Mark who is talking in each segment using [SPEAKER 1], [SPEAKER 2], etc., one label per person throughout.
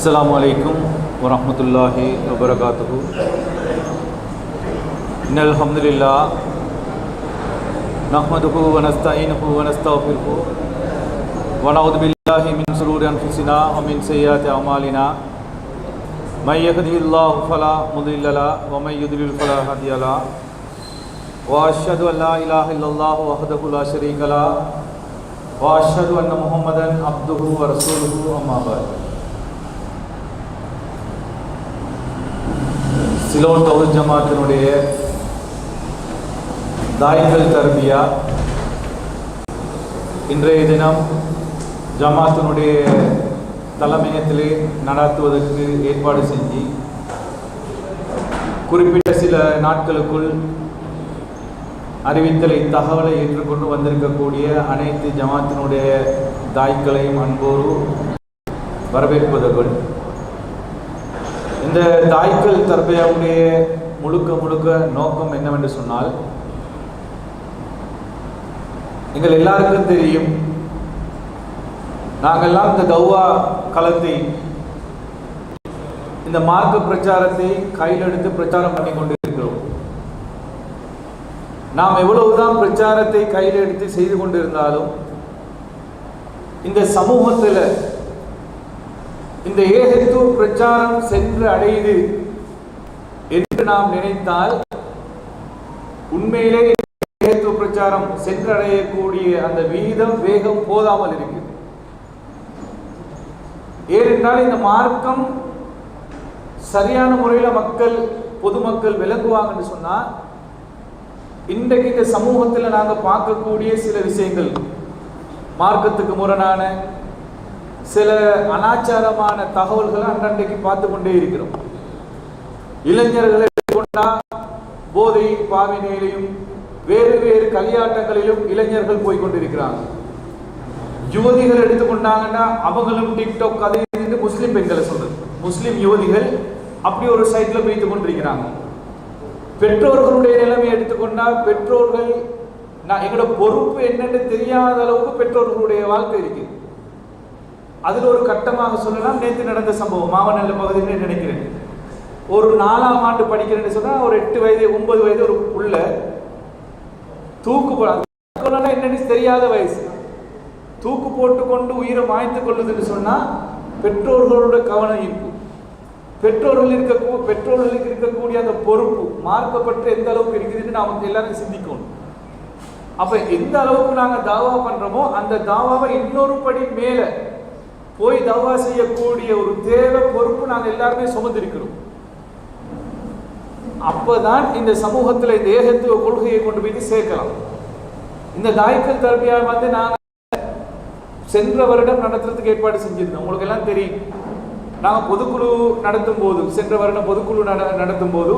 [SPEAKER 1] அஸ்லாம் வலைக்கும் வரமத்துல்லாஹி வபரகாத்து إن الحمد لله نحمده ونستعينه ونستغفره ونعوذ بالله من شرور أنفسنا ومن سيئات أعمالنا من يهده الله فلا مضل له ومن يضلل فلا هادي له وأشهد أن لا إله إلا الله وحده لا شريك له وأشهد أن محمدا عبده ورسوله أما بعد சிலோன் தௌல் ஜமாத்தினுடைய தாய்கள் தர்பியா. இன்றைய தினம் ஜமாத்தினுடைய தலைமையத்திலே நடத்துவதற்கு ஏற்பாடு செஞ்சு குறிப்பிட்ட சில நாட்களுக்குள் அறிவித்தலை தகவலை ஏற்றுக்கொண்டு வந்திருக்கக்கூடிய அனைத்து ஜமாத்தினுடைய தாய்க்களையும் அன்போடு வரவேற்பதற்குள் இந்த தாய்க்கள் தர்பையாவுடைய முழுக்க முழுக்க நோக்கம் என்னவென்று சொன்னால் எங்கள் எல்லாருக்கும் தெரியும் நாங்கள்லாம் இந்த தௌவா களத்தை இந்த மார்க்க பிரச்சாரத்தை கையில் எடுத்து பிரச்சாரம் பண்ணி கொண்டு இருக்கிறோம் நாம் எவ்வளவுதான் பிரச்சாரத்தை கையில் எடுத்து செய்து கொண்டிருந்தாலும் இந்த சமூகத்தில் இந்த ஏகத்துவ பிரச்சாரம் சென்று அடையுது என்று நாம் நினைத்தால் உண்மையிலே ஏகத்துவ பிரச்சாரம் சென்றடையக்கூடிய அந்த வீதம் வேகம் போதாமல் இருக்குது ஏனென்றால் இந்த மார்க்கம் சரியான முறையில் மக்கள் பொதுமக்கள் விளங்குவாங்கன்னு சொன்னால் இன்றைக்கு இந்த சமூகத்தில் நாங்கள் பார்க்கக்கூடிய சில விஷயங்கள் மார்க்கத்துக்கு முரணான சில அனாச்சாரமான தகவல்களை அன்றன்றைக்கு பார்த்து கொண்டே இருக்கிறோம். இளைஞர்களை கொண்டா போதை பாவினையிலையும் வேறு வேறு கலியாட்டங்களிலும் இளைஞர்கள் போய் கொண்டிருக்கிறாங்க யுவதிகள் எடுத்துக்கொண்டாங்கன்னா அவங்களும் டிக்டாக் அதை முஸ்லீம் பெண்களை சொல்றது. முஸ்லிம் யுவதிகள் அப்படி ஒரு சைட்ல வைத்து கொண்டிருக்கிறாங்க. பெற்றோர்களுடைய நிலைமை எடுத்துக்கொண்டா பெற்றோர்கள் நான் எங்களோட பொறுப்பு என்னன்னு தெரியாத அளவுக்கு பெற்றோர்களுடைய வாழ்க்கை இருக்குது அதில் ஒரு கட்டமாக சொல்லலாம் நேற்று நடந்த சம்பவம் மாவனல்ல பகுதியில் நினைக்கிறேன். ஒரு நாலாம் ஆண்டு படிக்கிறேன்னு சொன்னால் ஒரு எட்டு வயது ஒன்பது வயது ஒரு புள்ள தூக்கு போட என்னன்னு தெரியாத வயசு. தூக்கு போட்டு கொண்டு உயிரை மாய்த்து கொள்ளுதுன்னு சொன்னால் பெற்றோர்களோட கவனம் ஈர்ப்பு. பெற்றோர்கள் இருக்க பெற்றோர்களுக்கு இருக்கக்கூடிய அந்த பொறுப்பு மார்க்கப்பட்டு எந்த அளவுக்கு இருக்குதுன்னு நாம் எல்லாரும் சிந்திக்கணும். அப்போ எந்த அளவுக்கு நாங்கள் தாவா பண்ணுறோமோ அந்த தாவாவை இன்னொரு படி மேலே போய் தவா செய்யக்கூடிய ஒரு தேவை பொறுப்பு நாங்கள் எல்லாருமே சுமந்திருக்கிறோம். அப்பதான் இந்த சமூகத்தில் இந்த ஏகத்துவ கொள்கையை கொண்டு போய் சேர்க்கலாம். இந்த தாய்க்கல் தர்பியா வந்து நாங்கள் சென்ற வருடம் நடத்துறதுக்கு ஏற்பாடு செஞ்சிருந்தோம். உங்களுக்கு எல்லாம் தெரியும். நாங்கள் பொதுக்குழு நடத்தும் போது சென்ற வருடம் பொதுக்குழு நட நடத்தும் போது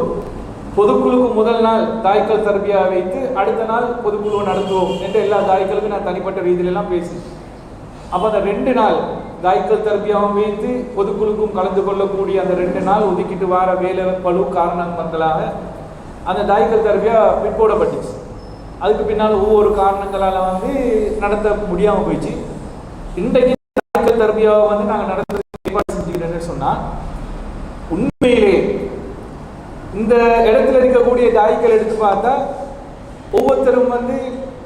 [SPEAKER 1] பொதுக்குழுக்கு முதல் நாள் தாய்க்கல் தர்பியா வைத்து அடுத்த நாள் பொதுக்குழு நடத்துவோம் என்று எல்லா தாய்க்களுக்கும் நான் தனிப்பட்ட ரீதியிலெல்லாம் பேசி அப்போ அந்த ரெண்டு நாள் தாய்க்கல் தர்பியாவும் வைத்து பொதுக்குழுக்கும் கலந்து கொள்ளக்கூடிய அந்த ரெண்டு நாள் ஒதுக்கிட்டு வர வேலை பழு காரணங்களாக அந்த தாய்க்கல் தர்பியா பிற்போடப்பட்டுச்சு. அதுக்கு பின்னால் ஒவ்வொரு காரணங்களால் வந்து நடத்த முடியாமல் போயிடுச்சு இன்றைக்கு தாய்க்கல் தர்பியாவை வந்து நாங்கள் நடத்துறது செஞ்சுக்கிட்டேன்னு சொன்னால் உண்மையிலே இந்த இடத்துல இருக்கக்கூடிய தாய்க்கள் எடுத்து பார்த்தா ஒவ்வொருத்தரும் வந்து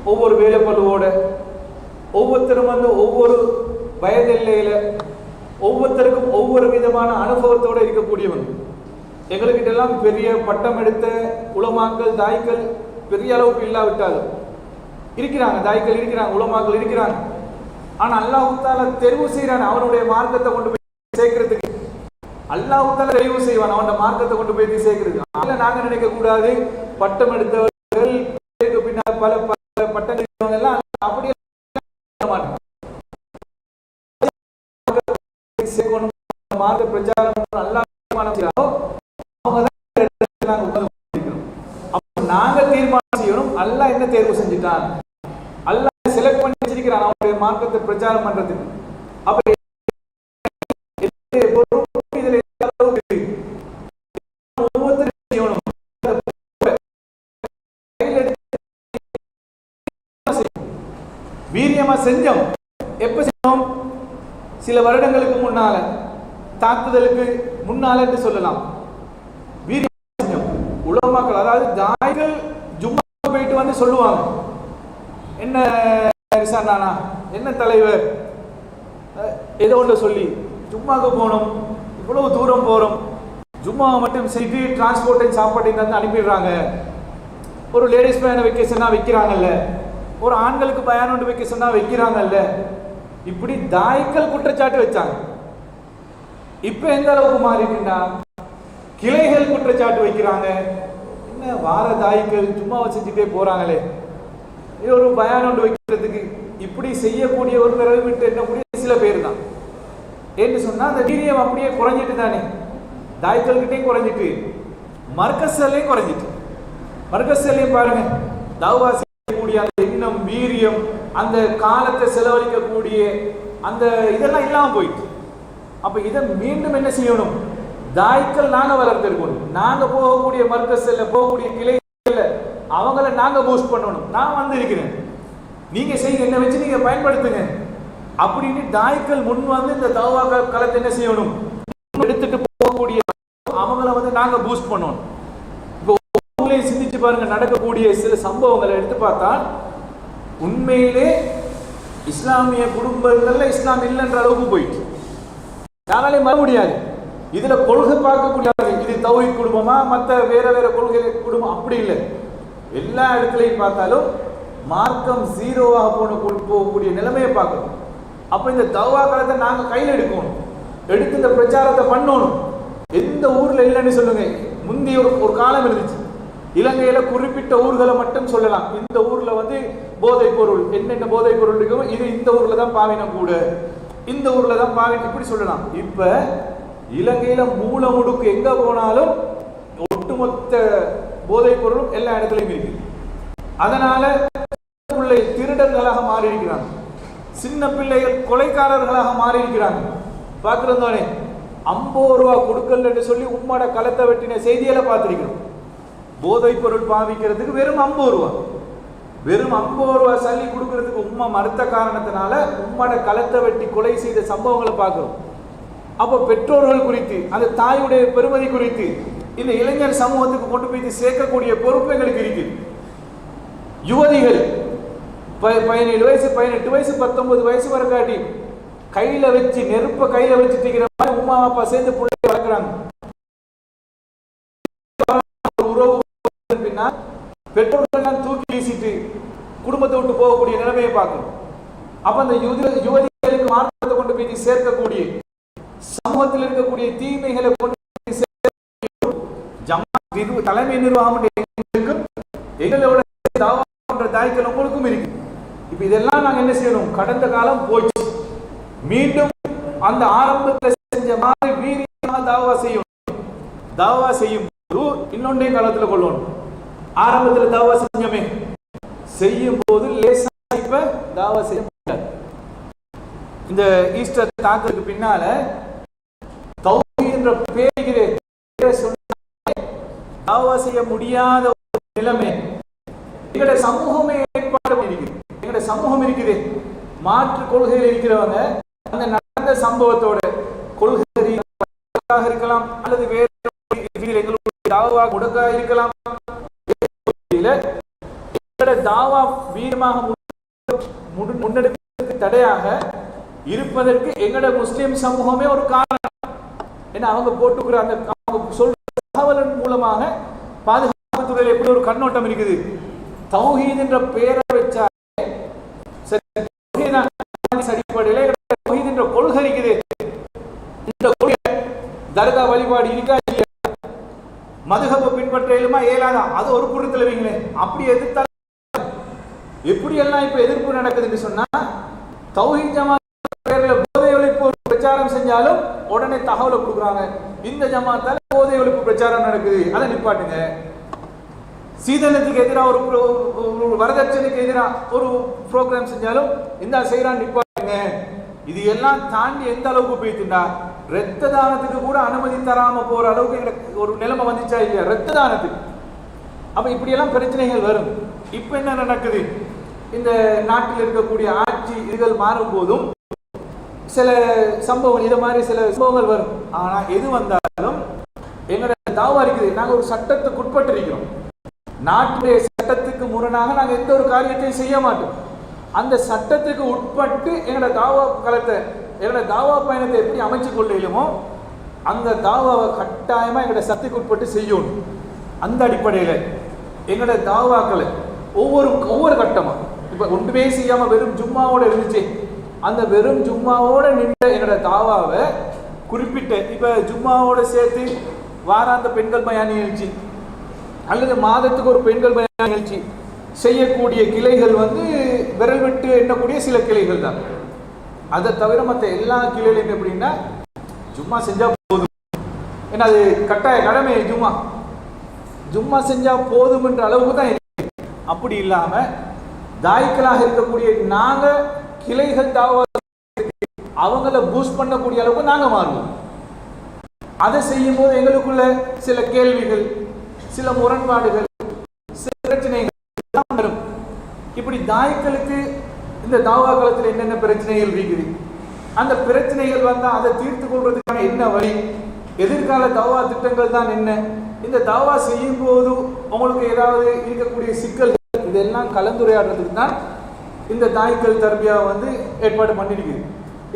[SPEAKER 1] ஒவ்வொரு வேலைப்பழுவோட ஒவ்வொருத்தரும் வந்து ஒவ்வொரு வயது வயதெல்லையில் ஒவ்வொருத்தருக்கும் ஒவ்வொரு விதமான அனுபவத்தோடு இருக்கக்கூடியவங்க எங்கள்கிட்ட எல்லாம் பெரிய பட்டம் எடுத்த உலமாக்கள் தாய்க்கள் பெரிய அளவுக்கு இல்லாவிட்டாலும் இருக்கிறாங்க தாய்க்கள் இருக்கிறாங்க உலமாக்கள் இருக்கிறாங்க. ஆனால் அல்லாஹுத்தால தெரிவு செய்கிறான் அவனுடைய மார்க்கத்தை கொண்டு போய் சேர்க்கறதுக்கு. அல்லாஹுத்தால தெரிவு செய்வான் அவன மார்க்கத்தை கொண்டு போய் சேர்க்கறது அதில் நாங்கள் நினைக்க கூடாது பட்டம் எடுத்தவர்கள் பின்னால் பல பட்டங்கள் எல்லாம் அப்படியே மார்க்க பிரச்சாரம் நாங்க தீர்மானம் செய்யணும் அல்லாஹ் என்ன தேர்வு செஞ்சுட்டான் அல்லாஹ் செலக்ட் பண்ணி அவருடைய மார்க்கத்தை பிரச்சாரம் பண்றதுக்கு. அப்ப வீரியமா செஞ்சோம். எப்ப செஞ்சோம்? சில வருடங்களுக்கு முன்னால தாக்குதலுக்கு முன்னால என்று சொல்லலாம். வீரியம் உலமாக்கள் அதாவது தாய்கள் ஜும்மா போயிட்டு வந்து சொல்லுவாங்க. என்ன ரிசானானா என்ன தலைவர்? ஏதோ ஒன்று சொல்லி. ஜும்மாவுக்கு போகணும். இவ்வளவு தூரம் போகிறோம் ஜும்மாவை மட்டும் செய்து டிரான்ஸ்போர்ட்டையும் சாப்பாட்டையும் தந்து அனுப்பிடுறாங்க. ஒரு லேடிஸ் பையனை வைக்க வைக்கிறாங்கல்ல. ஒரு ஆண்களுக்கு பயணம் ஒன்று வைக்க வைக்கிறாங்கல்ல. இப்படி தாய்க்கள் குற்றச்சாட்டு வச்சாங்க. இப்ப எந்த அளவுக்கு மாறிட்டுன்னா கிளைகள் குற்றச்சாட்டு வைக்கிறாங்க. என்ன வார தாய்க்கள் சும்மா செஞ்சுட்டே போறாங்களே. இது ஒரு பயான் ஒன்று வைக்கிறதுக்கு இப்படி செய்யக்கூடிய ஒரு பிறகு விட்டு எண்ணக்கூடிய சில பேர் தான் என்று சொன்னால் அந்த வீரியம் அப்படியே குறைஞ்சிட்டு தானே. தாய்க்கள் குறைஞ்சிட்டு மர்க்கஸ்லையும் குறைஞ்சிட்டு. மர்க்கசல்லையும் பாருங்க தௌவா செய்யக்கூடிய அந்த எண்ணம் வீரியம் அந்த காலத்தை செலவழிக்கக்கூடிய அந்த இதெல்லாம் இல்லாமல் போயிட்டு. அப்போ இதை மீண்டும் என்ன செய்யணும்? தாய்க்கள் நாங்கள் வளர்த்திருக்கணும் நாங்கள் போகக்கூடிய மர்க்கசல்ல போகக்கூடிய கிளை அவங்கள நாங்கள் பூஸ்ட் பண்ணணும். நான் வந்து இருக்கிறேன். நீங்க செய்யுங்க என்ன வச்சு நீங்க பயன்படுத்துங்க. அப்படின்னு தாய்க்கள் முன் வந்து இந்த தவா களத்தை என்ன செய்யணும்? எடுத்துட்டு போகக்கூடிய அவங்கள வந்து நாங்க பூஸ்ட் பண்ணணும். இப்போ உங்களையும் சிந்திச்சு பாருங்க நடக்கக்கூடிய சில சம்பவங்களை எடுத்து பார்த்தா உண்மையிலே இஸ்லாமிய குடும்பங்கள்ல இஸ்லாம் இல்லைன்ற அளவுக்கு போயிட்டு யாராலே மற முடியாது. இதுல கொள்கை பார்க்கக்கூடிய இது தௌஹி குடும்பமா மற்ற வேற வேற கொள்கை குடும்பம் அப்படி இல்லை. எல்லா இடத்துலையும் பார்த்தாலும் மார்க்கம் ஜீரோவாக போன போகக்கூடிய நிலைமையை பார்க்கணும். அப்போ இந்த தவா காலத்தை நாங்கள் கையில் எடுக்கணும். எடுத்து இந்த பிரச்சாரத்தை பண்ணணும். எந்த ஊரில் இல்லைன்னு சொல்லுங்க. முந்தி ஒரு ஒரு காலம் இருந்துச்சு. இலங்கையில் குறிப்பிட்ட ஊர்களை மட்டும் சொல்லலாம். இந்த ஊரில் வந்து போதைப் பொருள் என்னென்ன போதைப் பொருள் இருக்கோ இது இந்த ஊரில் தான் பாவினம் கூட. இந்த ஊரில் தான் பாவினம் இப்படி சொல்லலாம். இப்போ இலங்கையில் மூல முடுக்கு எங்கே போனாலும் ஒட்டுமொத்த போதைப் பொருளும் எல்லா இடத்துலையும் இருக்கு. அதனால பிள்ளை திருடர்களாக மாறியிருக்கிறாங்க. சின்ன பிள்ளைகள் கொலைக்காரர்களாக மாறியிருக்கிறாங்க. பார்க்குறதோனே ஐம்பது ரூபா கொடுக்கலன்னு சொல்லி உம்மோட களத்தை வெட்டின செய்தியில பார்த்திருக்கிறோம். போதைப் பொருள் பாவிக்கிறதுக்கு வெறும் ஐம்பது ரூபா. வெறும் ஐம்பது ரூபா சல்லி கொடுக்கறதுக்கு உண்மை மறுத்த காரணத்தினால உம்மோட களத்தை வெட்டி கொலை செய்த சம்பவங்களை பார்க்குறோம். அப்போ பெற்றோர்கள் குறித்து அந்த தாயுடைய பெருமதி குறித்து இந்த இளைஞர் சமூகத்துக்கு கொண்டு போய் சேர்க்கக்கூடிய பொறுப்பு எங்களுக்கு இருக்கு யுவதிகள் பதினேழு வயசு பதினெட்டு வயசு பத்தொன்பது வயசு வரை காட்டி கையில வச்சு நெருப்ப கையில வச்சு தீக்கிற மாதிரி உமா அப்பா சேர்ந்து பிள்ளைய வளர்க்குறாங்க. உறவு பின்னா பெற்றோர்கள் தூக்கி வீசிட்டு குடும்பத்தை விட்டு போகக்கூடிய நிலைமையை பார்க்கணும். அப்ப அந்த யுவதி யுவதிகளுக்கு மாற்றத்தை கொண்டு போய் சேர்க்கக்கூடிய சமூகத்தில் இருக்கக்கூடிய தீமைகளை கொண்டு தலைமை நிர்வாகம் எங்களுக்கும் எங்களோட தாவா போன்ற தாய்க்கள் உங்களுக்கும் இருக்கு இப்போ இதெல்லாம் நாங்க என்ன செய்யணும்? கடந்த காலம் போச்சு. மீண்டும் அந்த ஆரம்பத்தில் செஞ்ச மாதிரி வீரியமாக தாவா செய்யணும். தாவா செய்யும் போது இன்னொன்றே காலத்துல கொள்ளணும் ஆரம்பத்துல தாவா செஞ்சோமே. செய்யும் போது லேசா இப்போ தாவா செய்ய முடியாது. இந்த ஈஸ்டர் தாக்கிறதுக்கு பின்னால தௌஹீத் என்ற பேருகிறே தாவா செய்ய முடியாத ஒரு நிலைமை. எங்களுடைய சமூகமே ஏற்பாடு பண்ணிருக்கு சமூகம் இருக்குது. மாற்று கொள்கையில் இருக்கிறவங்க அந்த நடந்த சம்பவத்தோடு கொள்கை இருக்கலாம் அல்லது வேறு எங்களுடைய தாவா முடக்காக இருக்கலாம். தாவா வீரமாக முன்னெடுப்பதற்கு தடையாக இருப்பதற்கு எங்கட முஸ்லிம் சமூகமே ஒரு காரணம். ஏன்னா அவங்க போட்டுக்கிற அந்த அவங்க சொல்ற தகவலின் மூலமாக பாதுகாப்பு துறையில் எப்படி ஒரு கண்ணோட்டம் இருக்குது? தௌஹீத் என்ற பெயரை வச்சா சரி, தௌஹீத் தான் ஹதீஸ் அடிப்படையில எங்களோட தௌஹீத் என்ற கொள்கை இருக்குது இந்த கொள்கை தர்கா வழிபாடு இருக்கா இல்லையா? மதுகப்பை பின்பற்ற இயலுமா இயலாதா அது ஒரு புறத்துல வைங்களே. அப்படி எதிர்த்தா எப்படி எல்லாம் இப்ப எதிர்ப்பு நடக்குதுன்னு சொன்னா தௌஹீத் ஜமாத் பேர்ல போதை ஒழிப்பு பிரச்சாரம் செஞ்சாலும் உடனே தகவலை கொடுக்குறாங்க. இந்த ஜமாத்தால போதை ஒழிப்பு பிரச்சாரம் நடக்குது. அதை நிப்பாட்டுங்க. சீதனத்துக்கு எதிராக ஒரு ஒரு வரதட்சணைக்கு எதிராக ஒரு ப்ரோக்ராம் செஞ்சாலும் இந்த செய்யறான் நிப்பாட்டுங்க. இது எல்லாம் தாண்டி எந்த அளவுக்கு போயிட்டுண்டா? ரத்த தானத்துக்கு கூட அனுமதி தராம போற அளவுக்கு எங்களுக்கு ஒரு நிலைமை வந்துச்சா இல்லையா? ரத்த தானத்துக்கு அப்ப இப்படியெல்லாம் பிரச்சனைகள் வரும். இப்ப என்ன நடக்குது? இந்த நாட்டில் இருக்கக்கூடிய ஆட்சி இதுகள் மாறும் போதும் சில சம்பவம் இதை மாதிரி சில சம்பவங்கள் வரும். ஆனா எது வந்தாலும் எங்களோட தாவா இருக்குது. நாங்க ஒரு சட்டத்துக்கு உட்பட்டு இருக்கிறோம் நாட்டுடைய சட்டத்துக்கு முரணாக நாங்க எந்த ஒரு காரியத்தையும் செய்ய மாட்டோம். அந்த சட்டத்துக்கு உட்பட்டு எங்களோட தாவா களத்தை எங்களோட தாவா பயணத்தை எப்படி அமைச்சு கொள்ளையிலுமோ அந்த தாவாவை கட்டாயமாக எங்களோட சக்திக்கு உட்பட்டு செய்யணும் அந்த அடிப்படையில் எங்களோட தாவாக்களை ஒவ்வொரு ஒவ்வொரு கட்டமாக இப்போ ஒன்றுமே செய்யாமல் வெறும் ஜும்மாவோடு இருந்துச்சு. அந்த வெறும் ஜும்மாவோடு நின்ற எங்களோட தாவாவை குறிப்பிட்ட இப்போ ஜும்மாவோடு சேர்த்து வாராந்த பெண்கள் மயா நிகழ்ச்சி அல்லது மாதத்துக்கு ஒரு பெண்கள் பயான் நிகழ்ச்சி செய்யக்கூடிய கிளைகள் வந்து விரல் விட்டு எண்ணக்கூடிய சில கிளைகள் தான். அதை தவிர மற்ற எல்லா கிளையிலையும் எப்படின்னா சும்மா செஞ்சா போதும். ஏன்னா அது கட்டாய கடமை ஜும்மா. ஜும்மா செஞ்சா போதும்ன்ற அளவுக்கு தான் அப்படி இல்லாம தாய்க்களாக இருக்கக்கூடிய நாங்க கிளைகள் தாவா அவங்கள பூஸ்ட் பண்ணக்கூடிய அளவுக்கு நாங்க மாறுவோம். அதை செய்யும்போது எங்களுக்குள்ள சில கேள்விகள் சில முரண்பாடுகள் சில பிரச்சனைகள் வரும். இப்படி தாய்க்களுக்கு இந்த தாவா காலத்தில் என்னென்ன பிரச்சனைகள் இருக்குது? அந்த பிரச்சனைகள் வந்தால் அதை தீர்த்து கொள்றதுக்கான என்ன வழி? எதிர்கால தாவா திட்டங்கள் தான் என்ன? இந்த தாவா செய்யும் போது உங்களுக்கு ஏதாவது இருக்கக்கூடிய சிக்கல் இதெல்லாம் கலந்துரையாடுறதுக்கு தான் இந்த தாய்க்கள் தர்பியா வந்து ஏற்பாடு பண்ணிருக்குது.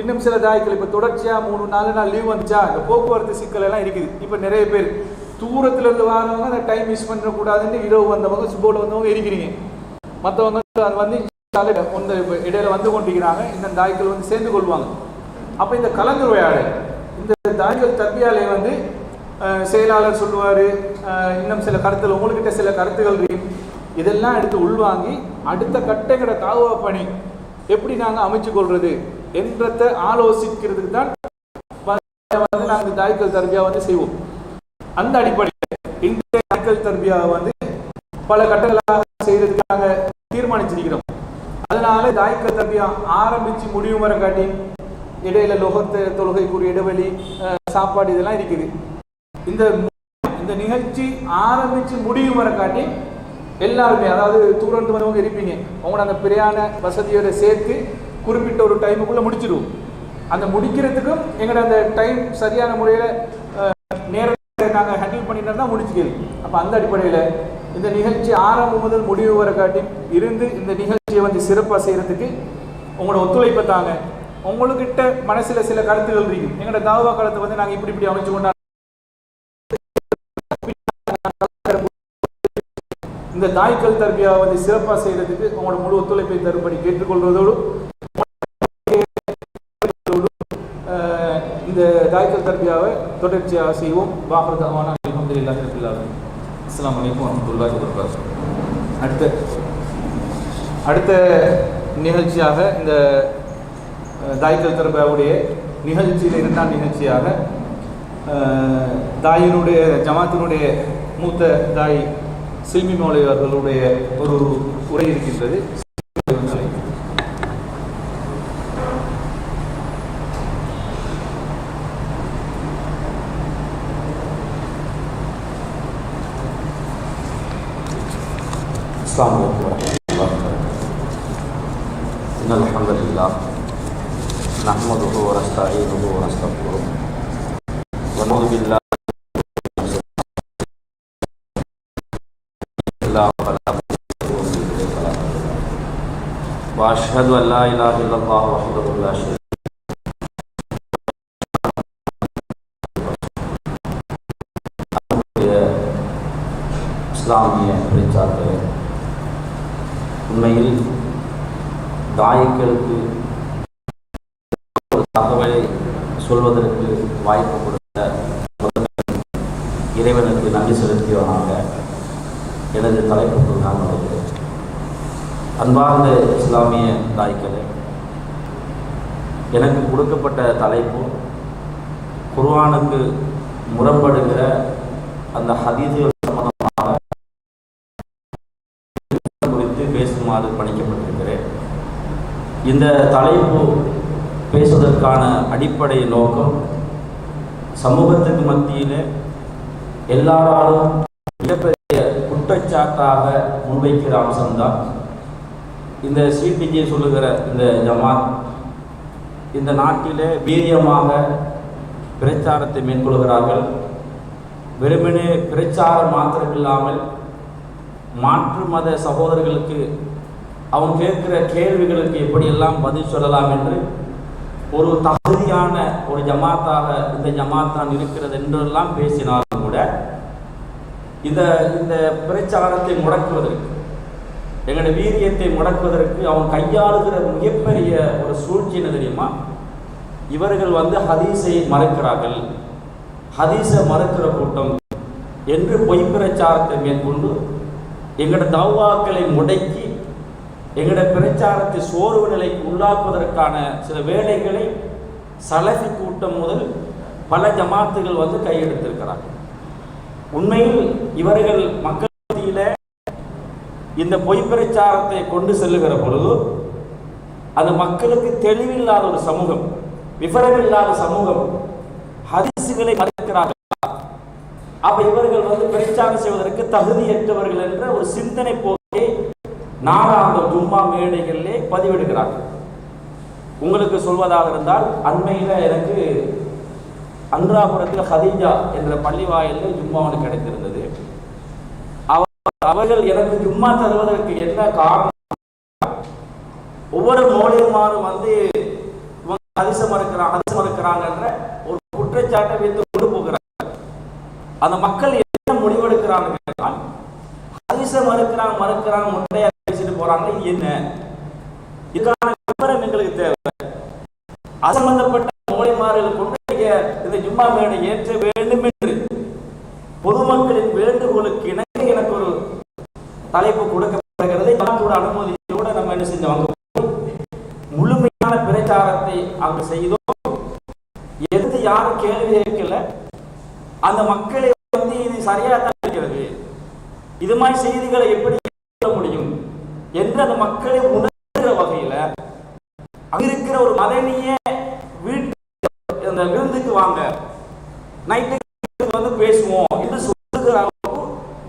[SPEAKER 1] இன்னும் சில தாய்க்கள் இப்போ தொடர்ச்சியாக மூணு நாலு நாள் லீவ் வந்துச்சா? இந்த போக்குவரத்து சிக்கல் எல்லாம் இருக்குது. இப்போ நிறைய பேர் தூரத்தில் இருந்து வரவங்க அந்த டைம் மிஸ் பண்ணக்கூடாதுன்னு இரவு வந்தவங்க சுபோல வந்தவங்க இருக்கிறீங்க. மற்றவங்க அது வந்து காலையில இந்த இடையில வந்து கொண்டிருக்கிறாங்க. இந்த தாய்க்கள் வந்து சேர்ந்து கொள்வாங்க. அப்போ இந்த கலந்துரையாடல் இந்த தாய்கள் தர்பியாலே வந்து செயலாளர் சொல்லுவார் இன்னும் சில கருத்துகள் உங்கள்கிட்ட சில கருத்துகள் இருக்கு. இதெல்லாம் எடுத்து உள்வாங்கி அடுத்த கட்டங்கட தாவா பணி எப்படி நாங்கள் அமைச்சு கொள்றது என்றத்தை ஆலோசிக்கிறதுக்கு தான் வந்து நாங்கள் தாய்கள் தர்பியா வந்து செய்வோம். அந்த அடிப்படையில் இந்திய தாய்கள் தர்பியாவை வந்து பல கட்டங்களாக செய்யறதுக்காக தீர்மானிச்சிருக்கிறோம். அதனால தாய்கள் தபியா ஆரம்பிச்சு முடியும் வர காட்டி இடையில லோகத்தை தொழுகைக்குரிய இடைவெளி அஹ், சாப்பாடு இதெல்லாம் இருக்குது இந்த இந்த நிகழ்ச்சி ஆரம்பிச்சு முடியும் வர காட்டி எல்லாருமே அதாவது தூரந்து வந்தவங்க இருப்பீங்க அவங்களோட அந்த பிரியான வசதியோட சேர்த்து குறிப்பிட்ட ஒரு டைமுக்குள்ள முடிச்சிடுவோம் அந்த முடிக்கிறதுக்கும் எங்களோட அந்த டைம் சரியான முறையில் நேரத்தை நாங்கள் ஹேண்டில் பண்ணிட்டு தான் முடிச்சுக்கிறது அப்போ அந்த அடிப்படையில் இந்த நிகழ்ச்சி ஆரம்பம் முதல் முடிவு வர காட்டி இருந்து இந்த நிகழ்ச்சியை வந்து சிறப்பாக செய்கிறதுக்கு உங்களோட ஒத்துழைப்பை தாங்க. உங்கள்கிட்ட மனசில் சில கருத்துகள் இருக்கும். எங்களோட தாவா காலத்தை வந்து நாங்கள் இப்படி இப்படி அமைச்சு கொண்டா இந்த தாய்க்கல் தர்பியா வந்து சிறப்பாக செய்கிறதுக்கு உங்களோட முழு ஒத்துழைப்பை தரும்படி கேட்டுக்கொள்வதோடு இந்த தாய்க்கல் தர்பியாவை தொடர்ச்சியாக செய்வோம். வாகரதான அலமதுல்லா அஸ்லாம் வலைக்கும் வரமத்துல்லாஹி வபரகாத்துஹு. அடுத்த அடுத்த நிகழ்ச்சியாக இந்த அஹ், தாய்க்கல் நிகழ்ச்சியில் இரண்டாம் நிகழ்ச்சியாக தாயினுடைய ஜமாத்தினுடைய மூத்த தாய் சில்மி மௌலை அவர்களுடைய ஒரு உரை இருக்கின்றது.
[SPEAKER 2] السلام عليكم ورحمة الله وبركاته إن الحمد لله نحمده ونستعينه ونستغفره. ونعوذ بالله وأشهد أن لا إله إلا الله وحده لا شريك اسلامی ہے உண்மையில் தாயக்களுக்கு ஒரு தகவலை சொல்வதற்கு வாய்ப்பு கொடுத்த இறைவனுக்கு நன்றி செலுத்தியவனாக எனது தலைப்புக்கு நான் வருகிறேன். அன்பார்ந்த இஸ்லாமிய தாய்க்களே எனக்கு கொடுக்கப்பட்ட தலைப்பு குர்வானுக்கு முரண்படுகிற அந்த ஹதீதுகள் குறித்து பேசுமாறு பணிக்கப்பட்டிருக்கிறேன். இந்த தலைப்பு பேசுவதற்கான அடிப்படை நோக்கம் சமூகத்துக்கு மத்தியில் எல்லாராலும் மிகப்பெரிய குற்றச்சாட்டாக முன்வைக்கிற அம்சம்தான். இந்த சிபிஜே சொல்லுகிற இந்த ஜமாத் இந்த நாட்டிலே வீரியமாக பிரச்சாரத்தை மேற்கொள்கிறார்கள். வெறுமனே பிரச்சாரம் மாத்திரமில்லாமல் மாற்று மத சகோதரர்களுக்கு அவங்க கேட்கிற கேள்விகளுக்கு எப்படியெல்லாம் பதில் சொல்லலாம் என்று ஒரு தகுதியான ஒரு ஜமாத்தாக இந்த ஜமாத் தான் இருக்கிறது என்றெல்லாம் பேசினாலும் கூட இந்த இந்த பிரச்சாரத்தை முடக்குவதற்கு எங்களுடைய வீரியத்தை முடக்குவதற்கு அவன் கையாளுகிற மிகப்பெரிய ஒரு சூழ்ச்சி என்ன தெரியுமா? இவர்கள் வந்து ஹதீஸை மறுக்கிறார்கள். ஹதீஸை மறுக்கிற கூட்டம் என்று பொய் பிரச்சாரத்தை மேற்கொண்டு எங்களோட தவாக்களை முடக்கி எங்களோட பிரச்சாரத்தை சோர்வு நிலைக்கு உள்ளாக்குவதற்கான சில வேலைகளை சலஃபி கூட்டம் முதல் பல ஜமாத்துகள் வந்து கையெடுத்திருக்கிறாங்க. உண்மையில் இவர்கள் மக்கள் மத்தியில் இந்த பொய் பிரச்சாரத்தை கொண்டு செல்லுகிற பொழுது அது மக்களுக்கு தெளிவில்லாத ஒரு சமூகம் விவரம் இல்லாத சமூகம் ஹரிசுகளை மறுக்கிறார்கள். அப்ப இவர்கள் வந்து பிரச்சாரம் செய்வதற்கு தகுதியற்றவர்கள் என்ற ஒரு சிந்தனை போ நாளாந்த ஜும்மா மேடைகளிலே பதிவிடுகிறார்கள் உங்களுக்கு சொல்வதாக இருந்தால் அண்மையில் எனக்கு அன்றாபுரத்தில் ஹதீஜா என்ற பள்ளி வாயிலில் ஜும்மா கிடைத்திருந்தது. அவ- அவர்கள் எனக்கு ஜும்மா தருவதற்கு என்ன காரணம்? ஒவ்வொரு மோலியமாரும் வந்து அதிசம் ஹதிச மறுக்கிறாங்க ஹதிச ஒரு குற்றச்சாட்டை வைத்து கொண்டு போகிறாங்க அந்த மக்கள் என்ன முடிவெடுக்கிறார்கள் கேட்டால் மறுக்கிறான் மறுக்கிறான் மறுக்கிறாங்க முட்டையா பேசிட்டு போறாங்க. என்ன? இதுக்கான விவரம் எங்களுக்கு தேவை. அசம்பந்தப்பட்ட மொழிமாறுகள் கொண்டு நீங்க இந்த ஜும்மா மேடை ஏற்ற வேண்டும் என்று பொதுமக்களின் வேண்டுகோளுக்கு இணங்க எனக்கு ஒரு தலைப்பு கொடுக்கப்படுகிறது. நாட்டோட அனுமதியோட நம்ம என்ன செஞ்சோம்? அங்க முழுமையான பிரச்சாரத்தை அங்கு செய்தோம். எது யாரும் கேள்வி கேட்கல. அந்த மக்களை வந்து இது சரியா தான் இருக்கிறது இது மாதிரி செய்திகளை எப்படி சொல்ல முடியும்? என்று அந்த மக்களை உணர்கிற வகையில அங்க இருக்கிற ஒரு மதனிய வீட்டு அந்த விருந்துக்கு வாங்க. நைட்டு வந்து பேசுவோம் என்று சொல்லுகிற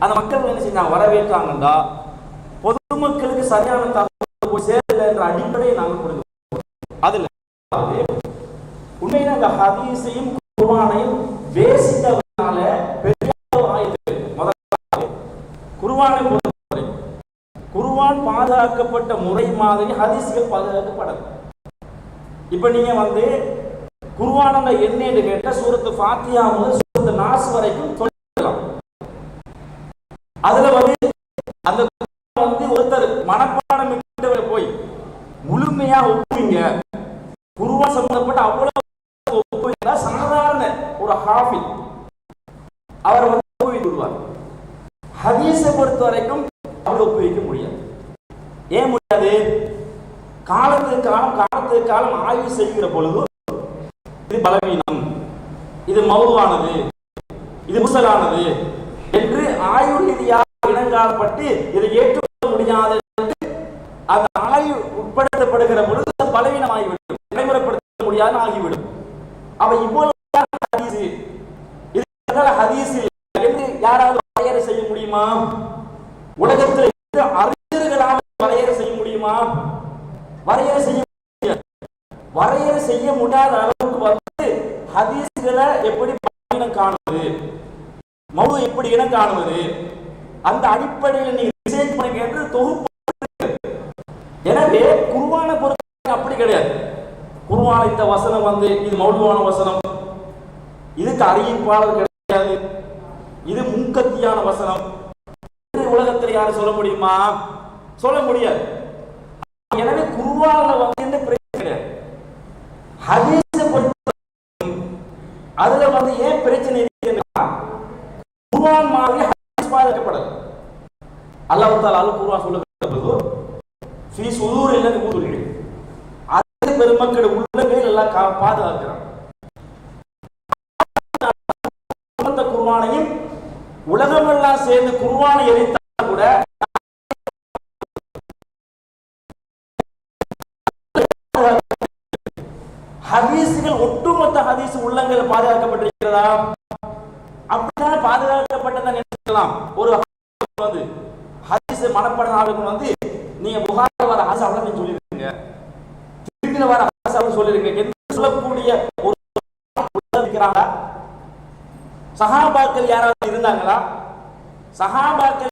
[SPEAKER 2] அந்த மக்கள் என்ன செஞ்சாங்க வரவேற்றாங்கண்டா. பொதுமக்களுக்கு சரியான தகவல் போய் சேரல என்ற அடிப்படையை நாங்கள் புரிந்து அதுல உண்மையில அந்த ஹதீஸையும் மாதிரி ஹதீஸ்கள் பாதுகாக்கப்படுது இப்ப நீங்க வந்து குருவானந்த என்னன்னு கேட்டால் சூரத்து ஃபாத்தியா முதல் சூரத்து நாஸ் வரைக்கும் தொழிலாம் அதுல வந்து அந்த வந்து ஒருத்தர் மனப்பாடம் போய் முழுமையா ஒப்புவீங்க. குருவா சம்பந்தப்பட்ட அவ்வளவு ஒப்புவீங்க. சாதாரண ஒரு ஹாஃபி அவர் வந்து ஒப்புவித்து விடுவார். ஹதீஸை பொறுத்த வரைக்கும் அவர் ஒப்புவிக்க முடியாது. ஏன் முடியாது? காலத்துக்கு காலம் காலத்துக்கு காலம் ஆய்வு செய்கிற பொழுது இது பலவீனம். இது மௌவானது இது முசலானது என்று ஆய்வு ரீதியாக இனங்காலப்பட்டு இதை ஏற்றுக்கொள்ள முடியாது என்று அந்த ஆய்வு உட்படுத்தப்படுகிற பொழுது அது பலவீனமாகிவிடும். நடைமுறைப்படுத்த முடியாது ஆகிவிடும். அப்ப இவ்வளவு ஹதீஸ். இது எதனால ஹதீஸ் என்று யாராவது வரையறை செய்ய முடியுமா? உலகத்தில் எந்த செய்ய வரையறை செய்ய வரையறை செய்ய முடியாத அளவுக்கு வந்து ஹதீஸ்களை எப்படி இனம் காணுவது? மௌ எப்படி இனம் காணுவது? அந்த அடிப்படையில் நீங்க ரிசர்ச் பண்ணி என்று தொகுப்பு எனவே குருவான பொறுத்த அப்படி கிடையாது. குருவான இந்த வசனம் வந்து இது மௌலுவான வசனம். இதுக்கு அறிவிப்பாளர் கிடையாது. இது முன்கத்தியான வசனம். இது உலகத்தில் யாரும் சொல்ல முடியுமா? சொல்ல முடியாது. எனவே குருவால வந்து எந்த பிரச்சனை. கிடையாது ஹதீஸை அதுல வந்து ஏன் பிரச்சனை இருக்குன்னா குருவான் மாதிரி ஹதீஸ் பாதிக்கப்படாது அல்லாஹ் தஆலா குருவான் சொல்ல சொல்லுகிறது ஃபீ சுதூர் இல்லது கூதுரி அது பெருமக்கள் உள்ளங்கள் எல்லாம் கா- பாதுகாக்கிறான் குருவானையும் உலகமெல்லாம் சேர்ந்து குருவானை எரித்தால் கூட இருக்கிறதா அப்படித்தான் பாதுகாக்கப்பட்டதை நினைக்கலாம். ஒரு வந்து ஹரிசு மனப்படம் ஆளுக்கும் வந்து நீங்க புகாரில் வர ஹாசா அப்படின்னு சொல்லியிருக்கீங்க திருப்பில வர ஹாசாவும் சொல்லியிருக்கீங்க என்று சொல்லக்கூடிய ஒரு சகாபாக்கள் யாராவது இருந்தாங்களா? சகாபாக்கள்